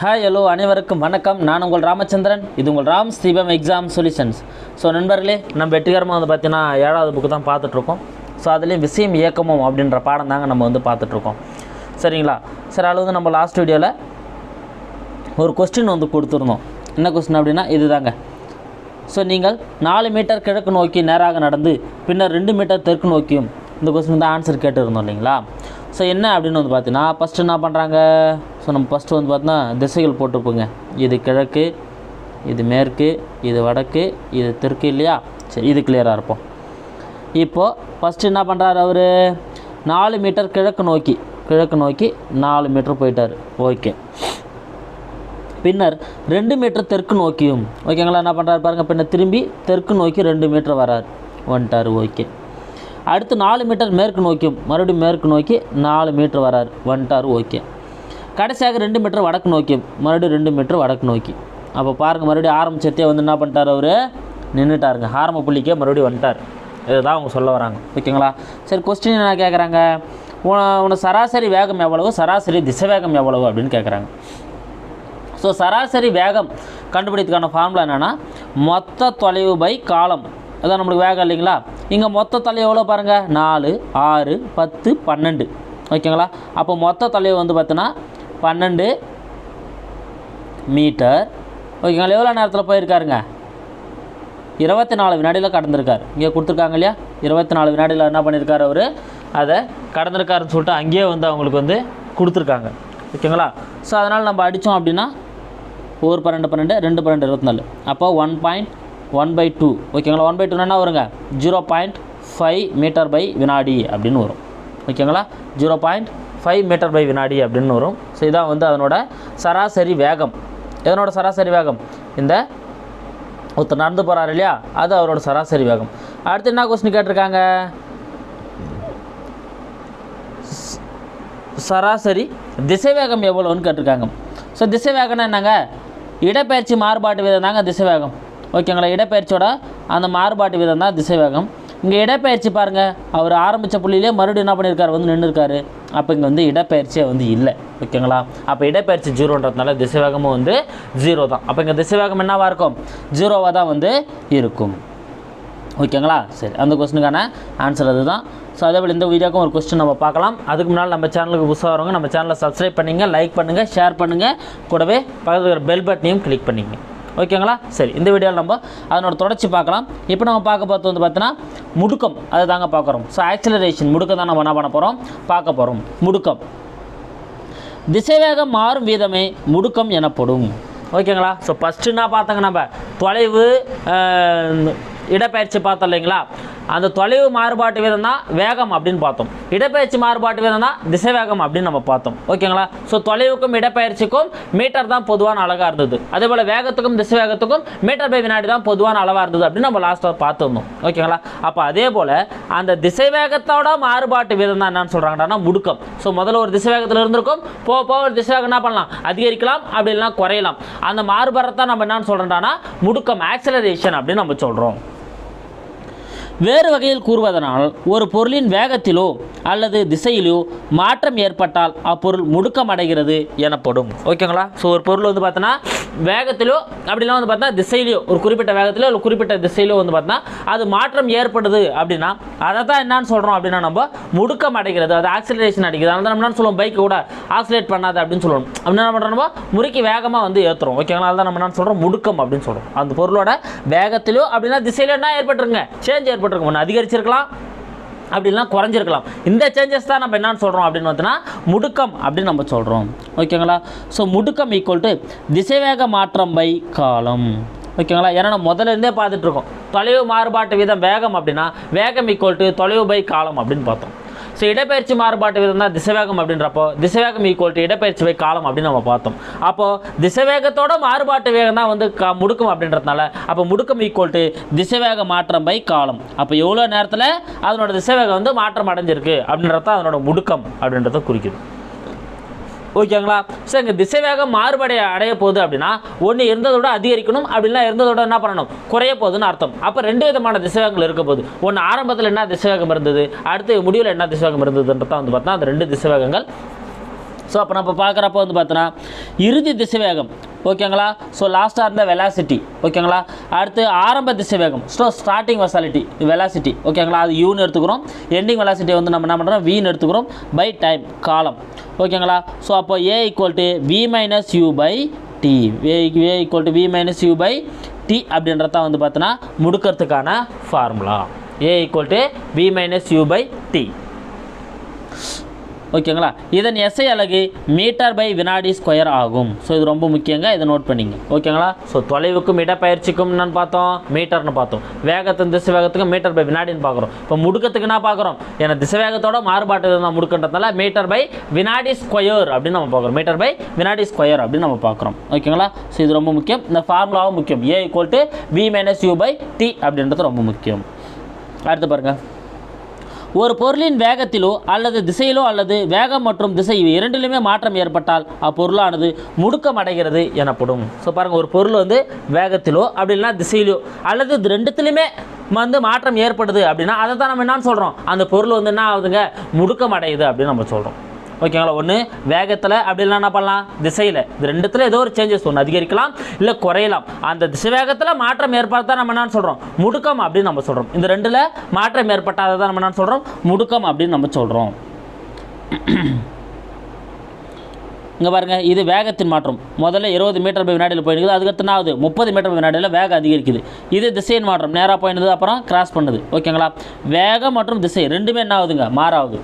Hi hello அனைவருக்கும் வணக்கம். நான் உங்கள் ராமச்சந்திரன். இது உங்கள் ராம் ஸ்ரீபம் எக்ஸாம் சொல்யூஷன்ஸ் ஸோ நண்பர்களே நம்ம வெற்றிகரமாக வந்து பார்த்தீங்கன்னா ஏழாவது புக்கு தான் பார்த்துட்ருக்கோம். ஸோ அதுலேயும் விஷயம் இயக்கமும் அப்படின்ற பாடம் தாங்க நம்ம வந்து பார்த்துட்ருக்கோம். சரிங்களா? சரி அதில் வந்து நம்ம லாஸ்ட் வீடியோவில் ஒரு கொஸ்டின் வந்து கொடுத்துருந்தோம். என்ன கொஸ்டின் அப்படின்னா இதுதாங்க. ஸோ நீங்கள் நாலு மீட்டர் கிழக்கு நோக்கி நேராக நடந்து பின்னர் ரெண்டு மீட்டர் தெற்கு நோக்கியும் இந்த கொஸ்டின் தான் ஆன்சர் கேட்டுருந்தோம் இல்லைங்களா? ஸோ என்ன அப்படின்னு வந்து பார்த்தீங்கன்னா ஃபஸ்ட்டு என்ன பண்ணுறாங்க ஸோ நம்ம ஃபஸ்ட்டு வந்து பார்த்தோன்னா திசைகள் போட்டுப்போங்க இது கிழக்கு இது மேற்கு இது வடக்கு இது தெற்கு இல்லையா? சரி இது கிளியராக இருப்போம். இப்போது ஃபஸ்ட்டு என்ன பண்ணுறாரு அவர்? நாலு மீட்டர் கிழக்கு நோக்கி கிழக்கு நோக்கி நாலு மீட்டர் போயிட்டார். ஓகே பின்னர் ரெண்டு மீட்டர் தெற்கு நோக்கியும் ஓகேங்களா என்ன பண்ணுறாரு பாருங்கள் பின்னர் திரும்பி தெற்கு நோக்கி ரெண்டு மீட்டர் வரார். வந்துட்டார் ஓகே அடுத்து நாலு மீட்டர் மேற்கு நோக்கியும் மறுபடியும் மேற்கு நோக்கி நாலு மீட்டர் வரார். வந்துட்டார் ஓகே. கடைசியாக ரெண்டு மீட்டர் வடக்கு நோக்கியும் மறுபடியும் ரெண்டு மீட்டர் வடக்கு நோக்கி. அப்போ பாருங்கள் மறுபடியும் ஆரம்பிச்சத்தே வந்து என்ன பண்ணிட்டார் அவர்? நின்றுட்டாருங்க ஆரம்ப புள்ளிக்கே மறுபடியும் வந்துட்டார். இதுதான் அவங்க சொல்ல வராங்க. ஓகேங்களா? சரி கொஸ்டின் என்ன கேட்குறாங்க உன உன சராசரி வேகம் எவ்வளவு? சராசரி திசைவேகம் எவ்வளவு? அப்படின்னு கேட்குறாங்க ஸோ சராசரி வேகம் கண்டுபிடித்துக்கான ஃபார்முலா என்னென்னா மொத்த தொலைவு பை காலம். அதான் நம்மளுக்கு வேகம் இல்லைங்களா? இங்கே மொத்த தொலைவு எவ்வளோ பாருங்கள் நாலு ஆறு பத்து பன்னெண்டு. ஓகேங்களா? அப்போ மொத்த தொலைவு வந்து பார்த்தோன்னா பன்னெண்டு மீட்டர். ஓகேங்களா? எவ்வளோ நேரத்தில் போயிருக்காருங்க? இருபத்தி நாலு வினாடியில் கடந்திருக்கார். இங்கே கொடுத்துருக்காங்க இல்லையா? இருபத்தி நாலு வினாடியில் என்ன பண்ணியிருக்காரு அவர்? அதை கடந்திருக்காருன்னு சொல்லிட்டு அங்கேயே வந்து அவங்களுக்கு வந்து கொடுத்துருக்காங்க. ஓகேங்களா? ஸோ அதனால் நம்ம அடித்தோம் அப்படின்னா ஒரு பன்னெண்டு பன்னெண்டு ரெண்டு பன்னெண்டு இருபத்தி நாலு அப்போ one point one by two. ஓகேங்களா? ஒன் பை டூ என்ன வருங்க? Zero point five metre by வினாடி அப்படின்னு வரும். ஓகேங்களா? Zero point five metre by வினாடி அப்படின்னு வரும். ஸோ இதான் வந்து அதனோட சராசரி வேகம். எதனோட சராசரி வேகம்? இந்த ஒருத்தர் நடந்து போகிறாரு இல்லையா? அது அவரோட சராசரி வேகம். அடுத்து என்ன கொஸ்டின் கேட்டிருக்காங்க? சராசரி திசைவேகம் எவ்வளோன்னு கேட்டிருக்காங்க. ஸோ திசைவேகம்னா என்னங்க? இடப்பெயர்ச்சி மாறுபாட்டு வீதம் தாங்க திசைவேகம். ஓகேங்களா இடப்பெயர்ச்சியோட அந்த மாறுபாட்டு வீதம் தான் திசைவேகம். இங்கே இடப்பெயர்ச்சி பாருங்கள் அவர் ஆரம்பித்த புள்ளியிலே மறுபடியும் என்ன பண்ணியிருக்காரு வந்து நின்றுருக்காரு அப்போ இங்கே வந்து இடப்பெயர்ச்சியே வந்து இல்லை. ஓகேங்களா? அப்போ இடப்பெயர்ச்சி ஜீரோன்றதுனால திசைவேகமும் வந்து ஜீரோ தான். அப்போ இங்கே திசைவேகம் என்னவாக இருக்கும்? ஜீரோவாக தான் வந்து இருக்கும். ஓகேங்களா? சரி அந்த கொஸ்டினுக்கான ஆன்சர் அதுதான். ஸோ அதே போல் இந்த வீடியோக்கும் ஒரு கொஸ்டின் நம்ம பார்க்கலாம். அதுக்கு முன்னால் நம்ம சேனலுக்கு புதுசாக வரவங்க நம்ம சேனலை சப்ஸ்கிரைப் பண்ணுங்கள் லைக் பண்ணுங்கள் ஷேர் பண்ணுங்கள் கூடவே பக்கத்தில் இருக்கிற பெல் பட்டனையும் கிளிக் பண்ணிங்க. ஓகேங்களா? சரி இந்த வீடியோவில் நம்ம அதனோட தொடர்ச்சி பார்க்கலாம். இப்போ நம்ம பார்க்க போகிறது வந்து பார்த்தீங்கன்னா முடுக்கம். அதை தாங்க பார்க்குறோம். ஸோ ஆக்சிலரேஷன் முடுக்கம் தான் நம்ம என்ன பண்ண போகிறோம் பார்க்க போகிறோம் முடுக்கம். திசைவேகம் மாறும் வீதமே முடுக்கம் எனப்படும். ஓகேங்களா? ஸோ ஃபஸ்ட்டுன்னா பார்த்தாங்க நம்ம? தொலைவு அஹ், இடப்பெயர்ச்சி பார்த்தோம் இல்லைங்களா? அந்த தொலைவு மாறுபாட்டு வீதம் தான் வேகம் அப்படின்னு பார்த்தோம். இடப்பெயர்ச்சி மாறுபாட்டு வீதம் தான் திசை வேகம் அப்படின்னு நம்ம பார்த்தோம். ஓகேங்களா? ஸோ தொலைவுக்கும் இடப்பெயர்ச்சிக்கும் மீட்டர் தான் பொதுவான அழகாக இருந்தது. அதே போல் வேகத்துக்கும் திசைவேகத்துக்கும் மீட்டர் பை வினாடி தான் பொதுவான அளவாக இருந்தது அப்படின்னு நம்ம லாஸ்ட்டாக பார்த்துருந்தோம். ஓகேங்களா? அப்போ அதே போல் அந்த திசை வேகத்தோட மாறுபாட்டு வீதம் தான் என்னன்னு சொல்கிறாங்கன்னா முடுக்கம். ஸோ முதல்ல ஒரு திசைவேகத்தில் இருந்திருக்கும். போக போக ஒரு திசை வேகம் என்ன பண்ணலாம்? அதிகரிக்கலாம் அப்படி இல்லைனா குறையலாம். அந்த மாறுபாடத்தான் நம்ம என்னன்னு சொல்கிறோம்னா முடுக்கம் ஆக்சலரேஷன் அப்படின்னு நம்ம சொல்கிறோம் வேறு வகையில் கூறுவதனால் ஒரு பொருளின் வேகத்திலோ அல்லது திசையிலோ மாற்றம் ஏற்பட்டால் அப்பொருள் முடுக்கம் அடைகிறது எனப்படும். ஓகேங்களா? ஸோ ஒரு பொருள் வந்து பார்த்தோன்னா வேகத்திலோ அப்படிலாம் வந்து பார்த்தா திசையிலையோ ஒரு குறிப்பிட்ட வேகத்திலோ இல்லை குறிப்பிட்ட திசையிலோ வந்து பார்த்தா அது மாற்றம் ஏற்படுது அப்படின்னா அதை தான் என்னன்னு சொல்கிறோம் அப்படின்னா நம்ம முடுக்கம் அடைகிறது அது ஆக்சிலரேஷன் அடிக்கிறது அதனால நம்ம என்ன சொல்லுவோம்? பைக் கூட ஆக்சிலேட் பண்ணாது அப்படின்னு சொல்லணும் அப்படின்னா என்ன பண்ணுறோம் நம்ம? முறுக்கி வேகமாக வந்து ஏற்றுறோம் ஓகேங்களா? அதான் நம்ம என்ன சொல்கிறோம் முடுக்கம் அப்படின்னு சொல்கிறோம் அந்த பொருளோட வேகத்திலோ அப்படின்னா திசையிலோ என்ன ஏற்பட்டுருங்க? சேஞ்ச் ஏற்பட்டிருக்கும் ஒன்று அதிகரிச்சிருக்கலாம் அப்படிலாம் குறைஞ்சிருக்கலாம். இந்த சேஞ்சஸ் தான் நம்ம என்னன்னு சொல்கிறோம் அப்படின்னு பார்த்தோன்னா முடுக்கம் அப்படின்னு நம்ம சொல்கிறோம் ஓகேங்களா ஸோ முடுக்கம் ஈக்குவல் டு திசைவேக மாற்றம் பை காலம். ஓகேங்களா ஏன்னா நம்ம முதல்ல இருந்தே பார்த்துட்டு இருக்கோம். தொலைவு மாறுபாட்டு வீதம் வேகம் அப்படின்னா வேகம் ஈக்குவல் டு தொலைவு பை காலம் அப்படின்னு பார்த்தோம். ஸோ இடப்பெயர்ச்சி மாறுபாட்டு வீதம் தான் திசைவேகம் அப்படின்றப்போ திசைவேகம் ஈக்குவல் டு இடப்பெயர்ச்சி வை காலம் அப்படின்னு நம்ம பார்த்தோம். அப்போது திசைவேகத்தோட மாறுபாட்டு வேகம் தான் வந்து கா முடுக்கம் அப்படின்றதுனால அப்போ முடுக்கம் ஈக்குவல் டு திசைவேக மாற்றம் பை காலம் அப்போ எவ்வளோ நேரத்தில் அதனோட திசைவேகம் வந்து மாற்றம் அடைஞ்சிருக்கு அப்படின்றது தான் அதனோட முடுக்கம் அப்படின்றத குறிக்குது. ஓகேங்களா? ஸோ இங்கே திசைவேகம் மாறுபடைய அடைய போகுது அப்படின்னா ஒன்று இருந்ததோட அதிகரிக்கணும் அப்படின்னா இருந்ததோட என்ன பண்ணணும்? குறைய போகுதுன்னு அர்த்தம். அப்போ ரெண்டு விதமான திசைவேகங்கள் இருக்க போகுது. ஒன்று ஆரம்பத்தில் என்ன திசைவேகம் இருந்தது? அடுத்து முடிவில் என்ன திசைவேகம் இருந்ததுன்றதான் வந்து பார்த்தா அந்த ரெண்டு திசைவேகங்கள் ஸோ அப்போ நம்ம பார்க்குறப்ப வந்து பார்த்தோன்னா இறுதி திசைவேகம். ஓகேங்களா? ஸோ லாஸ்ட்டாக இருந்த வெலாசிட்டி ஓகேங்களா? அடுத்து ஆரம்ப திசைவேகம். ஸோ ஸ்டார்டிங் வெசாலிட்டி வெலாசிட்டி ஓகேங்களா? அது யூன்னு எடுத்துக்கிறோம். எண்டிங் வெலாசிட்டி வந்து நம்ம என்ன பண்ணுறோம் வீன்னு எடுத்துக்கிறோம். பை டைம் காலம் ஓகேங்களா? ஸோ அப்போ A equal to V minus U by T way A equal to V minus U by T அப்படின்றத வந்து பார்த்தோன்னா முடுக்கிறதுக்கான formula A equal to V minus U by T ஓகேங்களா? இதன் எஸ்ஐ அலகு மீட்டர் பை வினாடி ஸ்கொயர் ஆகும். So இது ரொம்ப முக்கியங்க. இதை நோட் பண்ணிங்க. ஓகேங்களா? ஸோ தொலைவுக்கும் இடப்பயிற்சிக்கும் என்னன்னு பார்த்தோம்? மீட்டர்னு பார்த்தோம். வேகத்தின் திசை வேகத்துக்கும் மீட்டர் பை வினாடின்னு பார்க்குறோம். இப்போ முடுக்கத்துக்கு நான் பார்க்குறோம்? ஏன்னா திசை வேகத்தோட மாறுபாட்டு தான் முடுக்கன்றதுனால மீட்டர் பை வினாடி ஸ்கொயர் அப்படின்னு நம்ம பார்க்குறோம். மீட்டர் பை வினாடி ஸ்கொயர் அப்படின்னு நம்ம பார்க்குறோம். ஓகேங்களா? ஸோ இது ரொம்ப முக்கியம். இந்த ஃபார்முலாவும் முக்கியம். A equal to V minus U by T அப்படின்றது ரொம்ப முக்கியம். அடுத்து பாருங்கள் ஒரு பொருளின் வேகத்திலோ அல்லது திசையிலோ அல்லது வேகம் மற்றும் திசை இவை இரண்டிலுமே மாற்றம் ஏற்பட்டால் அப்பொருளானது முடுக்கம் அடைகிறது எனப்படும். ஸோ பாருங்கள் ஒரு பொருள் வந்து வேகத்திலோ அப்படி இல்லைன்னா திசையிலோ அல்லது இது ரெண்டுத்துலையுமே வந்து மாற்றம் ஏற்படுது அப்படின்னா அதை தான் நம்ம என்னன்னு சொல்கிறோம் அந்த பொருள் வந்து என்ன ஆகுதுங்க? முடுக்கம் அடையுது அப்படின்னு நம்ம சொல்கிறோம் ஓகேங்களா? ஒன்று வேகத்தில் அப்படி இல்லைன்னா என்ன பண்ணலாம்? திசையில். இது ரெண்டுத்தில் ஏதோ ஒரு சேஞ்சஸ் ஒன்று அதிகரிக்கலாம் இல்லை குறையலாம். அந்த திசை வேகத்தில் மாற்றம் ஏற்பட்டால் நம்ம என்னன்னு சொல்கிறோம் முடுக்கம் அப்படின்னு நம்ம சொல்கிறோம் இந்த ரெண்டில் மாற்றம் ஏற்பட்டால் தான் நம்ம என்ன சொல்கிறோம் முடுக்கம் அப்படின்னு நம்ம சொல்கிறோம் இங்கே பாருங்கள் இது வேகத்தின் மாற்றம். முதல்ல இருபது மீட்டர் பை வினாடியில் போயிருக்குது அதுக்கடுத்து ஆகுது? முப்பது மீட்டர் பை வினாடியில் வேகம் அதிகரிக்குது. இது திசையின் மாற்றம். நேராக போயிடுது அப்புறம் கிராஸ் பண்ணுது. ஓகேங்களா? வேகம் மற்றும் திசை ரெண்டுமே என்ன ஆகுதுங்க? மாறாகுது.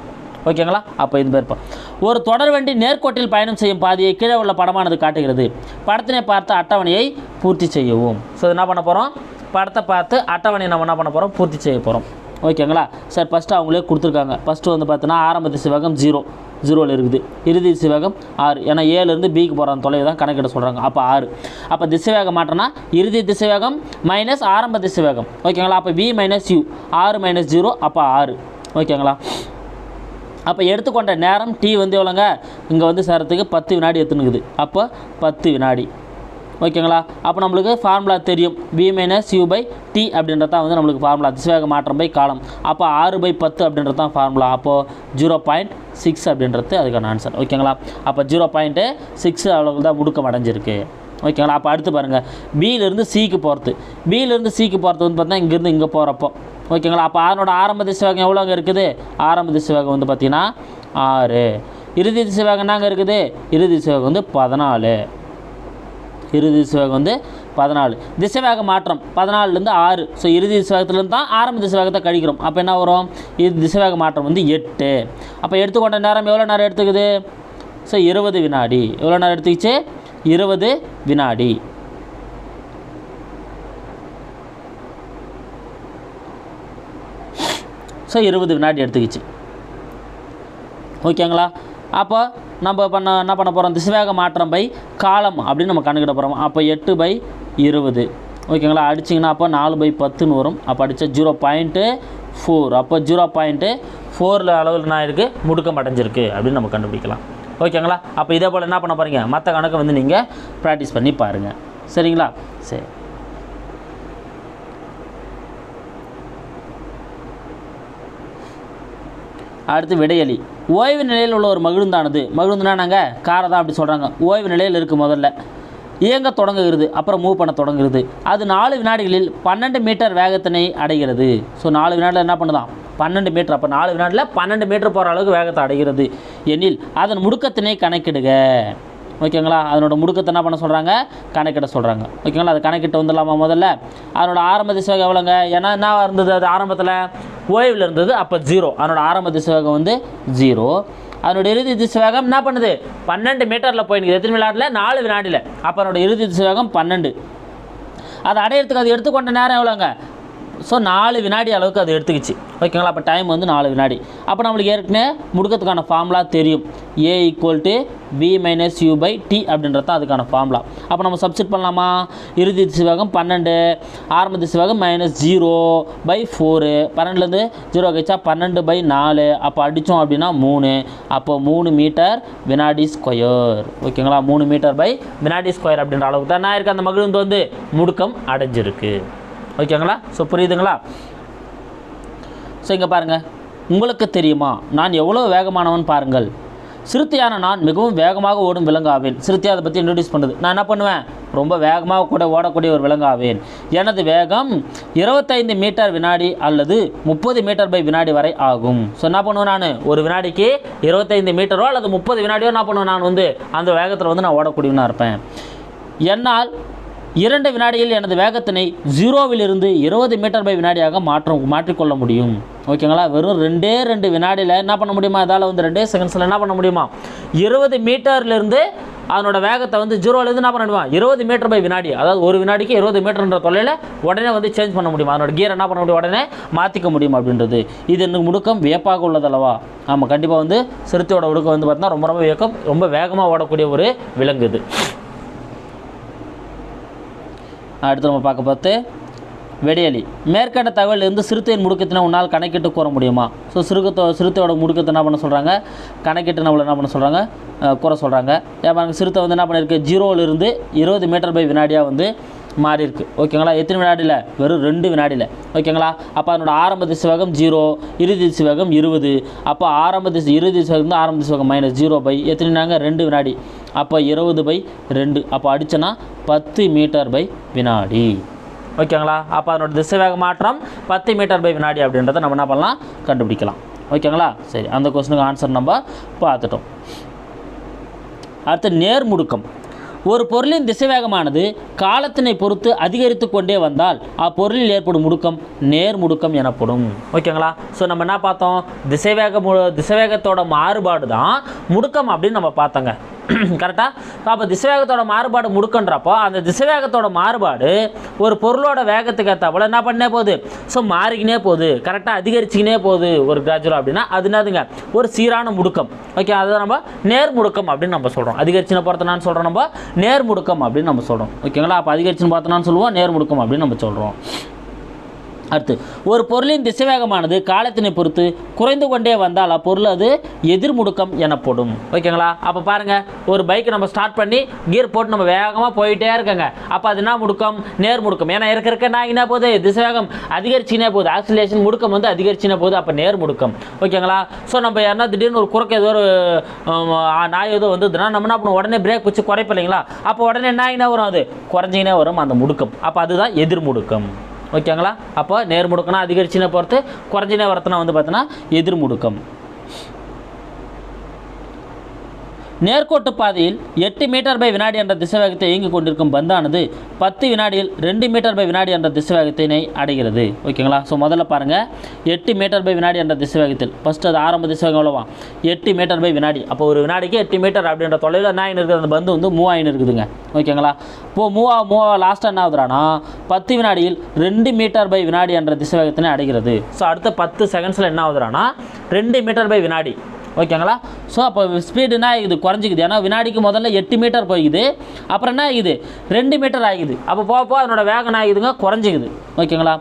ஓகேங்களா? அப்போ இது பேர்ப்பா ஒரு தொடர் வண்டி நேர்கோட்டில் பயணம் செய்யும் பாதையை கீழே உள்ள படமானது காட்டுகிறது. படத்தினை பார்த்து அட்டவணையை பூர்த்தி செய்யவும். ஸோ என்ன பண்ண போகிறோம் படத்தை பார்த்து அட்டவணையை நம்ம என்ன பண்ண போகிறோம் பூர்த்தி செய்ய போகிறோம் ஓகேங்களா? சார் ஃபஸ்ட்டு அவங்களே கொடுத்துருக்காங்க. ஃபஸ்ட்டு வந்து பார்த்தோன்னா ஆரம்ப சிவகம் ஜீரோ. ஜீரோவில் இருக்குது. இறுதி திசைவேகம் ஆறு. ஏன்னா ஏழுலேருந்து பிக்கு போகிற தொலைவு தான் கணக்கிட சொல்கிறாங்க அப்போ ஆறு. அப்போ திசைவேகம் மாற்றனா? இறுதி திசைவேகம் மைனஸ் ஆரம்ப திசைவேகம். ஓகேங்களா? அப்போ வி மைனஸ் யூ ஆறு மைனஸ் ஜீரோ அப்போ ஆறு. ஓகேங்களா? அப்போ எடுத்துக்கொண்ட நேரம் டி வந்து எவ்வளோங்க? இங்கே வந்து சேரத்துக்கு பத்து வினாடி எடுத்துனுக்குது அப்போ பத்து வினாடி. ஓகேங்களா? அப்போ நம்மளுக்கு ஃபார்முலா தெரியும். V minus U by T அப்படின்றது தான் வந்து நம்மளுக்கு ஃபார்முலா திசைவேக மாற்றம் பை காலம் அப்போ ஆறு பை பத்து அப்படின்றது தான் ஃபார்முலா அப்போது ஜீரோ பாயிண்ட் சிக்ஸ் அப்படின்றது அதுக்கான ஆன்சர் ஓகேங்களா? அப்போ ஜீரோ பாயிண்ட்டு சிக்ஸ் அளவுக்கு தான் முடுக்கம் அடைஞ்சிருக்கு. ஓகேங்களா? அப்போ அடுத்து பாருங்கள் பியிலேருந்து சிக்கு போகிறது பியிலேருந்து சிக்கு போகிறது வந்து பார்த்தீங்கன்னா இங்கேருந்து இங்கே போகிறப்போ ஓகேங்களா? அப்போ அதனோட ஆரம்ப திசைவேகம் எவ்வளோங்க இருக்குது? ஆரம்ப திசைவேகம் வந்து பார்த்தீங்கன்னா ஆறு. இறுதி திசைவேகம் என்னங்க இருக்குது? இறுதி திசைவேகம் வந்து பதினாலு. இறுதி திசைவேகம் வந்து பதினாலு. திசைவேக மாற்றம். பதினாலுலேருந்து ஆறு. ஸோ இறுதி திசைவேகத்துலேருந்து தான் ஆரம்ப திசைவேகத்தை கழிக்கிறோம். அப்போ என்ன வரும்? இது திசைவேக மாற்றம் வந்து எட்டு. அப்போ எடுத்துக்கொண்ட நேரம் எவ்வளோ நேரம் எடுத்துக்குது? ஸோ இருபது வினாடி. எவ்வளோ நேரம் எடுத்துக்கிச்சு? இருபது வினாடி. ஸோ இருபது வினாடி எடுத்துக்கிச்சு. ஓகேங்களா அப்போ நம்ம பண்ண என்ன பண்ண போகிறோம் திசைவேக மாற்றம் பை காலம் அப்படின்னு நம்ம கணக்கிட போகிறோம் அப்போ எட்டு பை இருபது. ஓகேங்களா அடிச்சிங்கன்னா அப்போ நாலு பை பத்துன்னு வரும். அப்போ அடித்தா ஜீரோ பாயிண்ட்டு ஃபோர் அப்போ ஜீரோ பாயிண்ட்டு ஃபோரில் அளவில் என்ன இருக்குது முடுக்கம் அடைஞ்சிருக்கு அப்படின்னு நம்ம கண்டுபிடிக்கலாம். ஓகேங்களா? அப்போ இதே போல் என்ன பண்ண போகிறீங்க மற்ற கணக்கை வந்து நீங்கள் ப்ராக்டிஸ் பண்ணி பாருங்கள் சரிங்களா? சரி. அடுத்து விடையலி. ஓய்வு நிலையில் உள்ள ஒரு மகிழுந்தானது? மகிழ்ந்துனா நாங்கள் காரை தான் அப்படி சொல்கிறாங்க ஓய்வு நிலையில் இருக்குது முதல்ல. இயங்க தொடங்குகிறது அப்புறம் மூவ் பண்ண தொடங்குகிறது. அது நாலு வினாடிகளில் பன்னெண்டு மீட்டர் வேகத்தினை அடைகிறது. ஸோ நாலு வினாடியில் என்ன பண்ணுதான்? பன்னெண்டு மீட்டர் அப்போ நாலு வினாடியில் பன்னெண்டு மீட்டர் போகிற அளவுக்கு வேகத்தை அடைகிறது. எனில் அதன் முடுக்கத்தினை கணக்கிடுக. ஓகேங்களா? அதனோட முடுக்கத்தை என்ன பண்ண சொல்கிறாங்க கணக்கிட சொல்கிறாங்க ஓகேங்களா? அது கணக்கிட்டு வந்துடலாமா முதல்ல? அதனோட ஆரம்ப திசைவேகம் எவ்வளோங்க ஏன்னா என்ன இருந்தது? அது ஆரம்பத்தில் ஓய்வில் இருந்தது அப்போ ஜீரோ அதனோட ஆரம்ப திசைவேகம் வந்து ஜீரோ அதனோட இறுதி திசைவேகம் என்ன பண்ணுது? பன்னெண்டு மீட்டரில் போயிருக்கு எத்தனை வினாடியில் நாலு வினாடியில் அப்போ அதனோட இறுதி திசைவேகம் பன்னெண்டு. அதை அடையிறதுக்கு அது எடுத்துக்கொண்ட நேரம் எவ்வளோங்க ஸோ நாலு வினாடி அளவுக்கு அது எடுத்துக்கிச்சு. ஓகேங்களா? அப்போ டைம் வந்து நாலு வினாடி. அப்போ நம்மளுக்கு ஏற்கனவே முடுக்கத்துக்கான ஃபார்முலா தெரியும். A equal to B minus U by T அப்படின்றது தான் அதுக்கான ஃபார்முலா அப்போ நம்ம சப்ஸ்டிட் பண்ணலாமா? இறுதி திசைவேகம் பன்னெண்டு ஆரம்ப திசைவேகம் மைனஸ் ஜீரோ பை ஃபோரு பன்னெண்டுலேருந்து ஜீரோ கழிச்சா பன்னெண்டு பை நாலு. அப்போ அடித்தோம் அப்படின்னா மூணு. அப்போ மூணு மீட்டர் வினாடி ஸ்கொயர் ஓகேங்களா? மூணு மீட்டர் பை வினாடி ஸ்கொயர் அப்படின்ற அளவுக்கு தான் நான் இருக்க அந்த மகிழ்ந்து வந்து முடுக்கம் அடைஞ்சிருக்கு. ஓகேங்களா? ஸோ புரியுதுங்களா? ஸோ இங்கே பாருங்கள் உங்களுக்கு தெரியுமா? நான் எவ்வளோ வேகமானவன் பாருங்கள். சிறுத்தையான நான் மிகவும் வேகமாக ஓடும் விலங்கு ஆவேன் சிறுத்தை அதை பற்றி இன்ட்ரடியூஸ் பண்ணுது நான் என்ன பண்ணுவேன்? ரொம்ப வேகமாக கூட ஓடக்கூடிய ஒரு விலங்கு ஆவேன் எனது வேகம் இருபத்தைந்து மீட்டர் வினாடி அல்லது முப்பது மீட்டர் பை வினாடி வரை ஆகும். ஸோ என்ன பண்ணுவேன் நான்? ஒரு வினாடிக்கு இருபத்தைந்து மீட்டரோ அல்லது முப்பது வினாடியோ என்ன பண்ணுவேன்? நான் வந்து அந்த வேகத்தில் வந்து நான் ஓடக்கூடியவனாக இருப்பேன். என்னால் இரண்டு வினாடியில் எனது வேகத்தினை ஜீரோவிலிருந்து இருபது மீட்டர் பை வினாடியாக மாற்றம் மாற்றிக்கொள்ள முடியும். ஓகேங்களா? வெறும் ரெண்டே ரெண்டு வினாடியில் என்ன பண்ண முடியுமா? இதால் வந்து ரெண்டே செகண்ட்ஸில் என்ன பண்ண முடியுமா? இருபது மீட்டர்லேருந்து அதனோட வேகத்தை வந்து ஜீரோலேருந்து என்ன பண்ண முடியுமா இருபது மீட்டர் பை வினாடி அதாவது ஒரு வினாடிக்கு இருபது மீட்டர்ன்ற தொலைவில் உடனே வந்து சேஞ்ச் பண்ண முடியுமா? அதனோட கியர் என்ன பண்ண முடியும்? உடனே மாற்றிக்க முடியும்? அப்படின்றது. இது எனக்கு முடுக்கம் வியப்பாக உள்ளதல்லவா? ஆமாம் கண்டிப்பாக வந்து சிறுத்தையோட உடுக்கம் வந்து பார்த்தீங்கன்னா ரொம்ப ரொம்ப வியக்கம். ரொம்ப வேகமாக ஓடக்கூடிய ஒரு விலங்கு இது. அடுத்து நம்ம பார்க்க பார்த்து வெடியலி. மேற்கண்ட தகவல் இருந்து சிறுத்தையின் முடுக்கத்தினை உன்னால் கணக்கிட்டு கூற முடியுமா? ஸோ சிறுகத்தோ சிறுத்தையோட முடுக்கத்தை என்ன பண்ண சொல்கிறாங்க கணக்கிட்டு நம்மளை என்ன பண்ண சொல்கிறாங்க கூற சொல்கிறாங்க ஏன் பாருங்க சிறுத்தை வந்து என்ன பண்ணியிருக்கு? ஜீரோவிலிருந்து இருபது மீட்டர் பை வினாடியாக வந்து மாறி இருக்கு. ஓகேங்களா எத்தனை வினாடியில்? வெறும் ரெண்டு வினாடியில். ஓகேங்களா அப்போ அதனோட ஆரம்ப திசைவேகம் ஜீரோ இறுதி திசைவேகம் இருபது. அப்போ ஆரம்ப திசை இறுதி திசைவேகம் தான் ஆரம்ப திசைவேகம் மைனஸ் ஜீரோ பை எத்தனைனாங்க ரெண்டு வினாடி. அப்போ இருபது பை ரெண்டு. அப்போ அடித்தோன்னா பத்து மீட்டர் பை வினாடி. ஓகேங்களா அப்போ அதனோட திசைவேக மாற்றம் பத்து மீட்டர் பை வினாடி அப்படின்றத நம்ம என்ன பண்ணலாம்? கண்டுபிடிக்கலாம். ஓகேங்களா சரி அந்த கொஸ்டினுக்கு ஆன்சர் நம்ம பார்த்துட்டோம். அடுத்து நேர்முடுக்கம். ஒரு பொருளின் திசைவேகமானது காலத்தினை பொறுத்து அதிகரித்து கொண்டே வந்தால் அப்பொருளில் ஏற்படும் முடுக்கம் நேர் முடுக்கம் எனப்படும். ஓகேங்களா? ஸோ நம்ம என்ன பார்த்தோம்? திசைவேக திசைவேகத்தோட மாறுபாடு தான் முடுக்கம் அப்படின்னு நம்ம பார்த்தோங்க. கரெக்டாக அப்போ திசைவேகத்தோட மாறுபாடு முடுக்கன்றப்போ அந்த திசைவேகத்தோட மாறுபாடு ஒரு பொருளோட வேகத்துக்கு ஏற்றாப்புல என்ன பண்ணே போகுது? ஸோ மாறிக்கினே போகுது. கரெக்டாக அதிகரிச்சுக்கினே போகுது ஒரு கிராஜுவல் அப்படின்னா அது என்னதுங்க? ஒரு சீரான முடுக்கம். ஓகே அதை நம்ம நேர் முடுக்கம் அப்படின்னு நம்ம சொல்கிறோம் அதிகரிச்சின பொறுத்தனான்னு சொல்கிறோம் நம்ம நேர்முடுக்கம் அப்படின்னு நம்ம சொல்கிறோம் ஓகேங்களா? அப்போ அதிகரிச்சுன்னு பார்த்தோன்னான்னு சொல்லுவோம் நேர்முடுக்கம் அப்படின்னு நம்ம சொல்கிறோம் அடுத்து ஒரு பொருளின் திசைவேகமானது காலத்தினை பொறுத்து குறைந்து கொண்டே வந்தால் அப்பொருள் அது எதிர்முடுக்கம் எனப்படும். ஓகேங்களா? அப்போ பாருங்கள் ஒரு பைக் நம்ம ஸ்டார்ட் பண்ணி கியர் போட்டு நம்ம வேகமாக போயிட்டே இருக்கங்க. அப்போ அது என்ன முடுக்கம்? நேர் முடுக்கம் ஏன்னா இருக்க இருக்க நான் என்ன போகுது திசைவேகம் அதிகரிச்சுனே போகுது. ஆக்சிலேஷன் முடுக்கம் வந்து அதிகரிச்சுனே போகுது. அப்போ நேர் முடுக்கம் ஓகேங்களா? ஸோ நம்ம யாருன்னா திடீர்னு ஒரு குறுக்க ஏதோ ஒரு நாய் ஏதோ வந்ததுன்னா நம்ம என்ன பண்ணுவோம்? உடனே பிரேக் வச்சு குறைப்பில்லைங்களா அப்போ உடனே என்ன ஆகினா வரும் அது? குறைஞ்சினே வரும் அந்த முடுக்கம். அப்போ அதுதான் எதிர் முடுக்கம் ஓகேங்களா? அப்போ நேர் முடுக்கம்னா அதிகரிச்சினை பொறுத்து குறைஞ்சினே வரத்துனா வந்து பார்த்தீங்கன்னா எதிர் முடுக்கம் நேர்கோட்டு பாதையில் எட்டு மீட்டர் பை வினாடி என்ற திசைவேகத்தை இயங்கிக் கொண்டிருக்கும் பந்தானது பத்து வினாடியில் ரெண்டு மீட்டர் பை வினாடி என்ற திசைவேகத்தினை அடைகிறது. ஓகேங்களா? ஸோ முதல்ல பாருங்கள் எட்டு மீட்டர் பை வினாடி என்ற திசைவேகத்தில். ஃபஸ்ட்டு அது ஆரம்ப திசைவேகம் எவ்வளோவா எட்டு மீட்டர் பை வினாடி. அப்போ ஒரு வினாடிக்கு எட்டு மீட்டர் அப்படின்ற தொலைவில் என்ன இருக்கிற இருக்குது? அந்த பந்து வந்து மூவ் இருக்குதுங்க. ஓகேங்களா? இப்போது மூவா மூவா லாஸ்ட்டாக என்ன ஆகுதுறானா பத்து வினாடியில் ரெண்டு மீட்டர் பை வினாடி என்ற திசைவேகத்தினை அடைகிறது. ஸோ அடுத்த பத்து செகண்ட்ஸில் என்ன ஆகுதுறானா ரெண்டு மீட்டர் பை வினாடி. ஓகேங்களா? ஸோ அப்போ ஸ்பீடு என்ன ஆகுது குறைஞ்சிக்குது. ஏன்னா வினாடிக்கு முதல்ல எட்டு மீட்டர் போய்க்குது. அப்புறம் என்ன ஆகுது ரெண்டு மீட்டர் ஆகுது அப்போ போக போக அதனோட வேகம் என்ன ஆகுதுங்க குறைஞ்சிக்குது. ஓகேங்களா?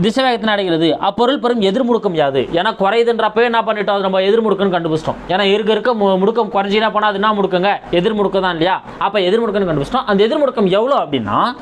திசை வேகத்தின் அடைகிறது அப்பொருள் பெரும் எதிர்முடுக்கம் யாது? ஏன்னா குறையுதுன்றப்பவே என்ன பண்ணிட்டோம்? அது நம்ம எதிர்முடுக்கன்னு கண்டுபிடிச்சிட்டோம். ஏன்னா இருக்க இருக்க மு- முடுக்கம் குறைஞ்சினா போனால் அது என்ன முடுக்கங்க? எதிர்முடுக்கம் தான் இல்லையா? அப்போ எதிர்முடுக்கன்னு கண்டுபிடிச்சிட்டோம். அந்த எதிர்முடுக்கம் எவ்வளோ அப்படின்னா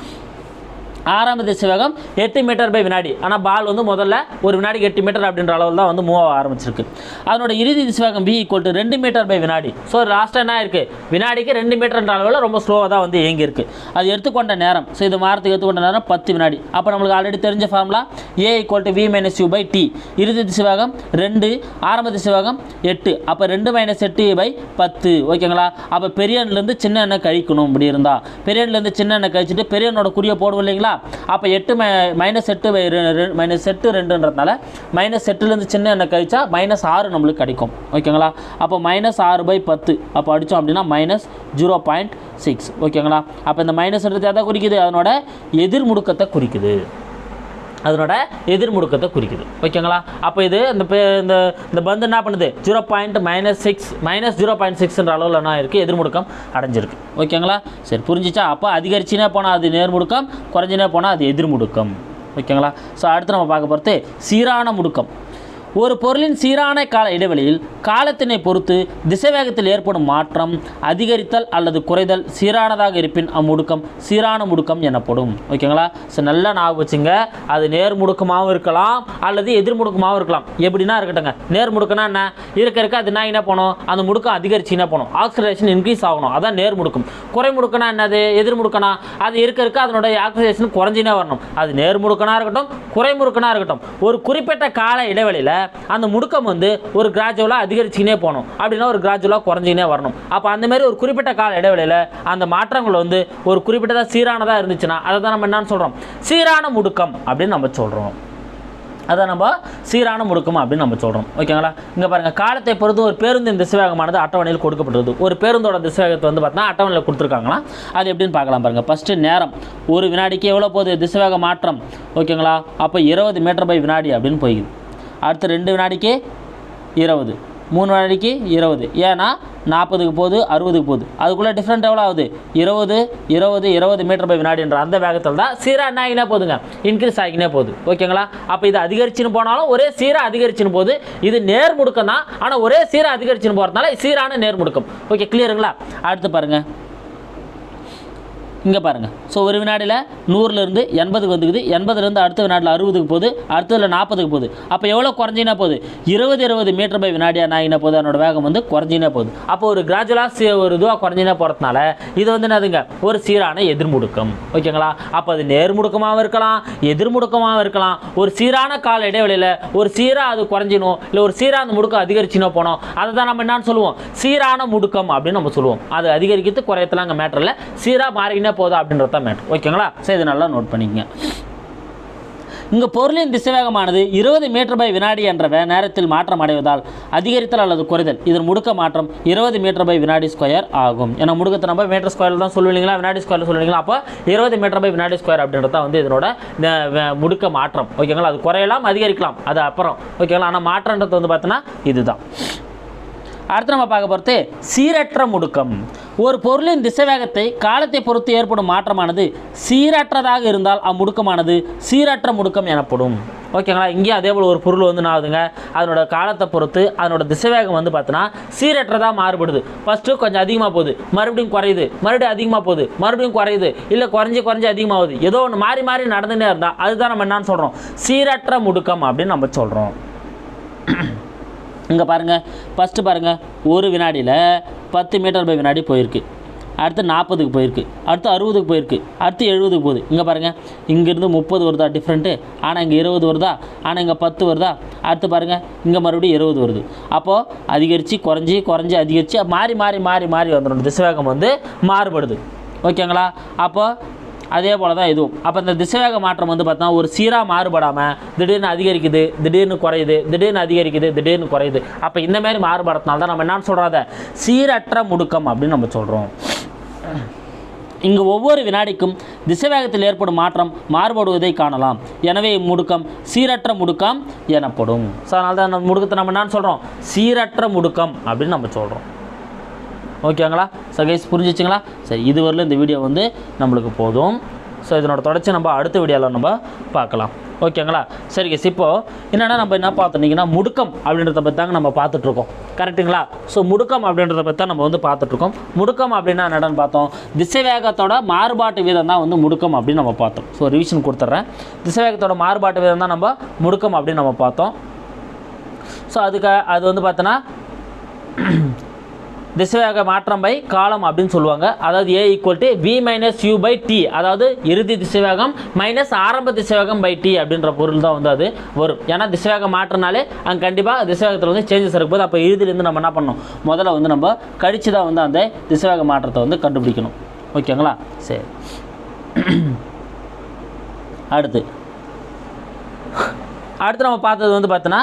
ஆரம்ப திசைவேகம் எட்டு மீட்டர் பை வினாடி. ஆனால் பால் வந்து முதல்ல ஒரு வினாடிக்கு எட்டு மீட்டர் அப்படின்ற அளவில் தான் வந்து மூவ் ஆக ஆரம்பிச்சிருக்கு. அதனோட இறுதி திசைவேகம் பி ஈக்குவல் டு ரெண்டு மீட்டர் பை வினாடி. ஸோ லாஸ்ட்டாக என்ன இருக்குது வினாடிக்கு ரெண்டு மீட்டர்ன்ற அளவில் ரொம்ப ஸ்லோவாக தான் வந்து இயங்கியிருக்கு. அது எடுத்துக்கொண்ட நேரம். ஸோ இது மாறத்துக்கு எடுத்துக்கொண்ட நேரம் பத்து வினாடி. அப்போ நம்மளுக்கு ஆல்ரெடி தெரிஞ்ச formula A equal to V minus U by T இறுதி திசைவேகம் ரெண்டு ஆரம்ப திசைவேகம் எட்டு. அப்போ ரெண்டு மைனஸ் எட்டு பை பத்து. ஓகேங்களா அப்போ பெரியன்லேருந்து சின்ன எண்ணெய் கழிக்கணும். இப்படி இருந்தால் பெரியன்லேருந்து சின்ன எண்ணெய் கழிச்சிட்டு பெரியனோட குறியை போடுவோம் இல்லைங்களா? அப்போ எட்டு மை மைனஸ் எட்டு மைனஸ் எட்டு ரெண்டுன்றதுனால மைனஸ் எட்டுலேருந்து சின்ன எண்ணெய் கழிச்சா மைனஸ் ஆறு நம்மளுக்கு கிடைக்கும். ஓகேங்களா அப்போ மைனஸ் ஆறு பை பத்து. அப்போ அடித்தோம் அப்படின்னா மைனஸ் ஜீரோ பாயிண்ட் சிக்ஸ் ஓகேங்களா அப்போ இந்த மைனஸ் எட்டு எதை குறிக்குது? அதனோட எதிர் முடுக்கத்தை குறிக்குது. அதனோட எதிர் முடுக்கத்தை குறிக்குது. ஓகேங்களா? அப்போ இது இந்த பே- இந்த இந்த பந்து என்ன பண்ணுது? Zero point minus six minus zero point சிக்ஸ்ன்ற அளவில் என்ன இருக்குது எதிர் முடுக்கம் அடைஞ்சிருக்கு. ஓகேங்களா? சரி புரிஞ்சிச்சா? அப்போ அதிகரிச்சுனே போனால் அது நேர் முடுக்கம் குறைஞ்சினே போனால் அது எதிர் முடுக்கம் ஓகேங்களா? ஸோ அடுத்து நம்ம பார்க்க போகிறது சீரான முடுக்கம். ஒரு பொருளின் சீரான கால இடைவெளியில் காலத்தினை பொறுத்து திசைவேகத்தில் ஏற்படும் மாற்றம் அதிகரித்தல் அல்லது குறைதல் சீரானதாக இருப்பின் அம்முடுக்கம் சீரான முடுக்கம் எனப்படும். ஓகேங்களா? ஸோ நல்லா ஞாபகம் வச்சுங்க. அது நேர் முடுக்கமாகவும் இருக்கலாம் அல்லது எதிர் முடுக்கமாகவும் இருக்கலாம். எப்படின்னா இருக்கட்டுங்க நேர் முடுக்கம்னா என்ன? இருக்க இருக்க அது என்ன என்ன பண்ணும் அந்த முடுக்கம் அதிகரிச்சு என்ன பண்ணும் ஆக்சிடேஷன் இன்க்ரீஸ் ஆகணும். அதான் நேர் முடுக்கம். குறை முடுக்கனா என்னது? எதிர் முடுக்கனா அது இருக்க இருக்க அதனுடைய ஆக்சிடேஷன் குறைஞ்சினே வரணும். அது நேர் முடுக்கனா இருக்கட்டும் குறை முடுக்கனாக இருக்கட்டும். ஒரு குறிப்பிட்ட கால இடைவெளியில் அந்த முடுக்கம் வந்து ஒரு கிராஜுவலாக அதிகரிச்சுக்கினே போகணும். அப்படின்னா ஒரு கிராஜுவலாக குறைஞ்சிக்கினே வரணும். அப்போ அந்த மாதிரி ஒரு குறிப்பிட்ட கால இடைவெளியில் அந்த மாற்றங்கள் வந்து ஒரு குறிப்பிட்டதாக சீரானதாக இருந்துச்சுன்னா அதை தான் நம்ம என்னன்னு சொல்கிறோம் சீரான முடுக்கம் அப்படின்னு நம்ம சொல்கிறோம் அதை நம்ம சீரான முடுக்கம் அப்படின்னு நம்ம சொல்கிறோம் ஓகேங்களா? இங்கே பாருங்கள் காலத்தை பொறுத்து ஒரு பேருந்தின் திசைவேகமானது அட்டவணையில் கொடுக்கப்பட்டது ஒரு பேருந்தோட திசைவேகத்தை வந்து பார்த்தீங்கன்னா அட்டவணையில் கொடுத்துருக்காங்களா அது எப்படின்னு பார்க்கலாம் பாருங்கள் ஃபஸ்ட்டு நேரம் ஒரு வினாடிக்கு எவ்வளோ போகுது? திசைவேக மாற்றம். ஓகேங்களா? அப்போ இருபது மீட்டர் பை வினாடி அப்படின்னு போய்க்குது. அடுத்து ரெண்டு வினாடிக்கு இருபது. மூணு வினாடிக்கு இருபது. ஏன்னா நாற்பதுக்கு போகுது அறுபதுக்கு போகுது. அதுக்குள்ளே டிஃப்ரெண்ட் எவ்வளோ ஆகுது? இருபது இருபது இருபது மீட்டர் பை வினாடின்ற அந்த வேகத்தில் தான் சீராக என்ன ஆகினே போதுங்க இன்க்ரீஸ் ஆகினே போகுது. ஓகேங்களா? அப்போ இது அதிகரிச்சுன்னு போனாலும் ஒரே சீராக அதிகரிச்சுன்னு போகுது. இது நேர் முடுக்கம் தான். ஆனால் ஒரே சீராக அதிகரிச்சுன்னு போகிறதுனால சீரான நேர் முடுக்கம். ஓகே கிளியருங்களா அடுத்து பாருங்கள் இங்கே பாருங்கள் ஸோ ஒரு வினாடியில் நூறுலேருந்து எண்பதுக்கு வந்துக்குது. எண்பதுலேருந்து அடுத்த வினாடியில் அறுபதுக்கு போகுது. அடுத்ததில் நாற்பதுக்கு போகுது. அப்போ எவ்வளோ குறைஞ்சினா போகுது? இருபது இருபது மீட்டர் பை வினாடியாக நான் என்ன போகுது? அதனோட வேகம் வந்து குறைஞ்சினா போகுது. அப்போ ஒரு கிராஜுவலாக ஒரு இதுவாக குறைஞ்சினா போகிறதுனால இது வந்து என்னதுங்க? ஒரு சீரான எதிர்முடுக்கம். ஓகேங்களா? அப்போ அது நேர்முடுக்கமாகவும் இருக்கலாம் எதிர்முடுக்கமாகவும் இருக்கலாம். ஒரு சீரான கால இடைவெளியில் ஒரு சீராக அது குறைஞ்சினோ இல்லை ஒரு சீராக அந்த முடுக்கம் அதிகரிச்சினோ போனோம் அதை தான் நம்ம என்னன்னு சொல்லுவோம்? சீரான முடுக்கம் அப்படின்னு நம்ம சொல்லுவோம். அது அதிகரிக்கிறது குறையத்தலாம் அங்கே மேட்டரில் சீராக மாறிக்கினே போதா அப்படின்றது தான் மேட்ரு ஓகேங்களா சரி இது நல்லா நோட் பண்ணிக்கங்க. இங்கே பொருளின் திசைவேகமானது இருபது மீட்டர் பை வினாடி என்ற வே- நேரத்தில் மாற்றம் அடைவதால் அதிகரித்தல் அல்லது குறைதல். இதன் முடுக்க மாற்றம் இருபது மீட்டர் பை வினாடி ஸ்கொயர் ஆகும். ஏன்னா முடுக்கத்தை நம்ம மீட்டர் ஸ்கொயரில் தான் சொல்லுவீங்களா? வினாடி ஸ்கொயரில் சொல்லுவீங்களா? அப்போ இருபது மீட்டர் பை வினாடி ஸ்கொயர் அப்படின்றது தான் வந்து இதனோட முடுக்க மாற்றம். ஓகேங்களா அது குறையலாம் அதிகரிக்கலாம். அது அப்புறம். ஓகேங்களா ஆனால் மாற்றன்றது வந்து பார்த்தோன்னா இதுதான். அடுத்து நம்ம பார்க்க போகிறது சீரற்ற முடுக்கம். ஒரு பொருளின் திசைவேகத்தை காலத்தை பொறுத்து ஏற்படும் மாற்றமானது சீரற்றதாக இருந்தால் அம்முடுக்கமானது சீரற்ற முடுக்கம் எனப்படும். ஓகேங்களா இங்கேயும் அதே போல் ஒரு பொருள் வந்து நான் ஆகுதுங்க. அதனோட காலத்தை பொறுத்து அதனோட திசைவேகம் வந்து பார்த்தோன்னா சீரற்றதாக மாறுபடுது. ஃபஸ்ட்டு கொஞ்சம் அதிகமாக போகுது. மறுபடியும் குறையுது. மறுபடியும் அதிகமாக போகுது. மறுபடியும் குறையுது. இல்லை குறைஞ்சி குறைஞ்சி அதிகமாகுது ஏதோ ஒன்று மாறி மாறி நடந்துகிட்டே இருந்தால் அதுதான் நம்ம என்னன்னு சொல்கிறோம் சீரற்ற முடுக்கம் அப்படின்னு நம்ம சொல்கிறோம் இங்கே பாருங்கள் ஃபஸ்ட்டு பாருங்கள் ஒரு வினாடியில் பத்து மீட்டர் பை வினாடி போயிருக்கு. அடுத்து நாற்பதுக்கு போயிருக்கு அடுத்து அறுபதுக்கு போயிருக்கு அடுத்து எழுபதுக்கு போகுது. இங்கே பாருங்கள் இங்கேருந்து முப்பது வருதா? டிஃப்ரெண்ட்டு ஆனால் இங்கே இருபது வருதா? ஆனால் இங்கே பத்து வருதா? அடுத்து பாருங்கள் இங்கே மறுபடியும் இருபது வருது. அப்போது அதிகரித்து குறைஞ்சி குறைஞ்சி அதிகரித்து மாறி மாறி மாறி மாறி வந்துடும் திசைவேகம் வந்து மாறுபடுது. ஓகேங்களா? அப்போது அதே போல் தான் இதுவும். அப்போ இந்த திசைவேக மாற்றம் வந்து பார்த்தா ஒரு சீராக மாறுபடாமல் திடீர்னு அதிகரிக்குது திடீர்னு குறையுது திடீர்னு அதிகரிக்குது திடீர்னு குறையுது. அப்போ இந்த மாதிரி மாறுபடுறதுனால தான் நம்ம என்னன்னு சொல்கிறத சீரற்ற முடுக்கம் அப்படின்னு நம்ம சொல்கிறோம் இங்கு ஒவ்வொரு வினாடிக்கும் திசைவேகத்தில் ஏற்படும் மாற்றம் மாறுபடுவதை காணலாம். எனவே இம்முடுக்கம் சீரற்ற முடுக்கம் எனப்படும். ஸோ அதனால தான் நம்ம முடுக்கத்தை நம்ம என்னன்னு சொல்கிறோம் சீரற்ற முடுக்கம் அப்படின்னு நம்ம சொல்கிறோம் ஓகேங்களா? ஸோ கைஸ் சரி இதுவரையிலும் இந்த வீடியோ வந்து நம்மளுக்கு போதும். ஸோ இதனோட தொடர்ச்சி நம்ம அடுத்த வீடியோவில் நம்ம பார்க்கலாம். ஓகேங்களா? சரி கைஸ் இப்போது என்னென்னா நம்ம என்ன பார்த்துட்டிங்கன்னா முடுக்கம் அப்படின்றத பற்றி தாங்க நம்ம பார்த்துட்ருக்கோம். கரெக்ட்டுங்களா? ஸோ முடுக்கம் அப்படின்றத பற்றி தான் நம்ம வந்து பார்த்துட்ருக்கோம். முடுக்கம் அப்படின்னா என்னடான்னு பார்த்தோம். திசைவேகத்தோட மாறுபாட்டு வீதம் தான் வந்து முடுக்கம் அப்படின்னு நம்ம பார்த்தோம். ஸோ ரிவிஷன் கொடுத்துட்றேன். திசைவேகத்தோட மாறுபாட்டு வீதம் தான் நம்ம முடுக்கம் அப்படின்னு நம்ம பார்த்தோம். ஸோ அதுக்கு அது வந்து பார்த்தோன்னா திசைவேக மாற்றம் பை காலம் அப்படின்னு சொல்லுவாங்க. அதாவது A equal to V minus U by T அதாவது இறுதி திசைவேகம் மைனஸ் ஆரம்ப திசைவேகம் பை டி அப்படின்ற பொருள் தான் வந்து அது வரும். ஏன்னா திசைவேகம் மாற்றினாலே அங்கே கண்டிப்பாக திசைவேகத்தில் வந்து சேஞ்சஸ் இருக்கும்போது அப்போ இறுதியிலேருந்து நம்ம என்ன பண்ணணும்? முதல்ல வந்து நம்ம கழிச்சு தான் வந்து அந்த திசைவேக மாற்றத்தை வந்து கண்டுபிடிக்கணும். ஓகேங்களா? சரி. அடுத்து. அடுத்து நம்ம பார்த்தது வந்து பார்த்தோன்னா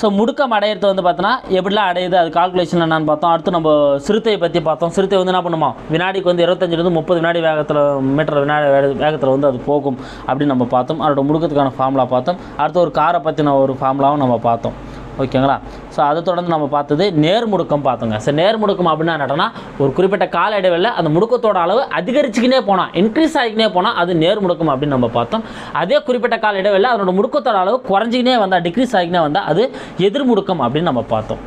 ஸோ முடுக்கம் அடையிறது வந்து பார்த்தோன்னா எப்படிலாம் அடையுது அது கால்குலேஷன் என்னன்னு பார்த்தோம். அடுத்து நம்ம சிறுத்தையை பற்றி பார்த்தோம். சிறுத்தை வந்து என்ன பண்ணுமா? வினாடிக்கு வந்து இருபத்தஞ்சிலிருந்து முப்பது வினாடி வேகத்தில் மீட்டர் வினாடி வேகத்தில் வந்து அது போகும் அப்படின்னு நம்ம பார்த்தோம். அதோட முடுக்கத்துக்கான ஃபார்முலா பார்த்தோம். அடுத்து ஒரு காரை பற்றின ஒரு ஃபார்முலாவும் நம்ம பார்த்தோம். ஓகேங்களா? ஸோ அதை தொடர்ந்து நம்ம பார்த்தது நேர்முடுக்கம் பார்த்தோங்க. ஸோ நேர்முடுக்கம் அப்படின்னா என்னன்னா ஒரு குறிப்பிட்ட கால இடைவெளியில் அந்த முடுக்கத்தோட அளவு அதிகரிச்சுக்கினே போனால் இன்க்ரீஸ் ஆகிக்கினே போனால் அது நேர்முடுக்கம் அப்படின்னு நம்ம பார்த்தோம். அதே குறிப்பிட்ட கால இடைவெளியில் அதனோட முடுக்கத்தோட அளவு குறைஞ்சிக்கினே வந்தால் டிக்ரீஸ் ஆகிக்கினே வந்தால் அது எதிர்முடுக்கம் அப்படின்னு நம்ம பார்த்தோம்.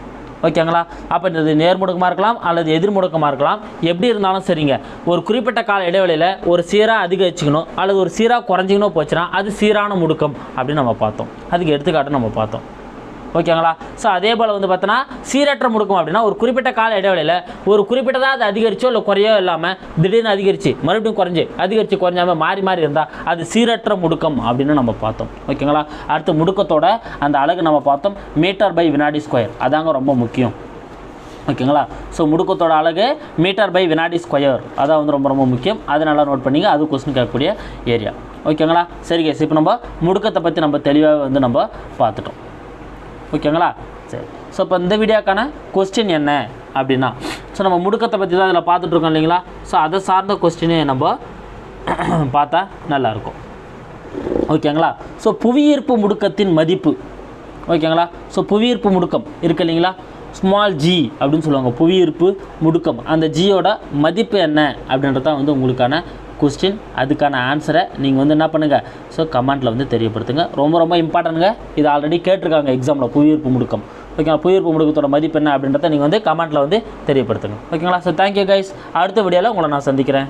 ஓகேங்களா? அப்போ இது நேர்முடுக்கமாக இருக்கலாம் அல்லது எதிர்முடுக்கமாக இருக்கலாம். எப்படி இருந்தாலும் சரிங்க. ஒரு குறிப்பிட்ட கால இடைவெளியில் ஒரு சீராக அதிகரிச்சுக்கணும் அல்லது ஒரு சீராக குறைஞ்சிக்கணும் போச்சுன்னா அது சீரான முடுக்கம் அப்படின்னு நம்ம பார்த்தோம். அதுக்கு எடுத்துக்காட்டு நம்ம பார்த்தோம். ஓகேங்களா? ஸோ அதே போல் வந்து பார்த்தோன்னா சீரற்ற முடுக்கம் அப்படின்னா ஒரு குறிப்பிட்ட கால இடைவெளியில் ஒரு குறிப்பிட்டதாக அது அதிகரிச்சோ இல்லை குறையோ இல்லாமல் திடீர்னு அதிகரிச்சு மறுபடியும் குறைஞ்சி அதிகரித்து குறைஞ்சாமல் மாறி மாறி இருந்தால் அது சீரற்ற முடுக்கம் அப்படின்னு நம்ம பார்த்தோம். ஓகேங்களா? அடுத்து முடுக்கத்தோட அந்த அழகு நம்ம பார்த்தோம். மீட்டர் பை வினாடி ஸ்கொயர். அதாங்க ரொம்ப முக்கியம். ஓகேங்களா? ஸோ முடுக்கத்தோட அழகு மீட்டர் பை வினாடி ஸ்கொயர். அதான் வந்து ரொம்ப ரொம்ப முக்கியம். அதை நல்லா நோட் பண்ணிங்க. அது கொஸ்டின் கேட்கக்கூடிய ஏரியா ஓகேங்களா? சரி கேஸ் இப்போ நம்ம முடுக்கத்தை பற்றி நம்ம தெளிவாக வந்து நம்ம பார்த்துட்டோம். ஓகேங்களா? சரி. ஸோ இப்போ இந்த வீடியோக்கான கொஸ்டின் என்ன? அப்படின்னா ஸோ நம்ம முடுக்கத்தை பற்றி தான் இதில் பார்த்துட்ருக்கோம் இல்லைங்களா? ஸோ அதை சார்ந்த கொஸ்டினே நம்ம பார்த்தா நல்லாயிருக்கும் ஓகேங்களா? ஸோ புவியீர்ப்பு முடுக்கத்தின் மதிப்பு. ஓகேங்களா? ஸோ புவியீர்ப்பு முடுக்கம் இருக்கு இல்லைங்களா? ஸ்மால் ஜி அப்படின்னு சொல்லுவாங்க. புவியீர்ப்பு முடுக்கம். அந்த ஜியோட மதிப்பு என்ன? அப்படின்றது தான் வந்து உங்களுக்கான கொஸ்டின் அதுக்கான ஆன்சரை நீங்கள் வந்து என்ன பண்ணுங்கள் ஸோ கமெண்ட்டில் வந்து தெரியப்படுத்துங்க. ரொம்ப ரொம்ப இம்பார்ட்டன்ட்ங்க இது ஆல்ரெடி கேட்டிருக்காங்க எக்ஸாமில் புவியீர்ப்பு முடுக்கம். ஓகேங்களா புவியீர்ப்பு முடுக்கத்தோட மதிப்பு என்ன அப்படின்றத நீங்கள் வந்து கமெண்ட்டில் வந்து தெரியப்படுத்துங்க. ஓகேங்களா ஸோ தேங்க்யூ கைஸ் அடுத்த வீடியோவில் உங்களை நான் சந்திக்கிறேன்.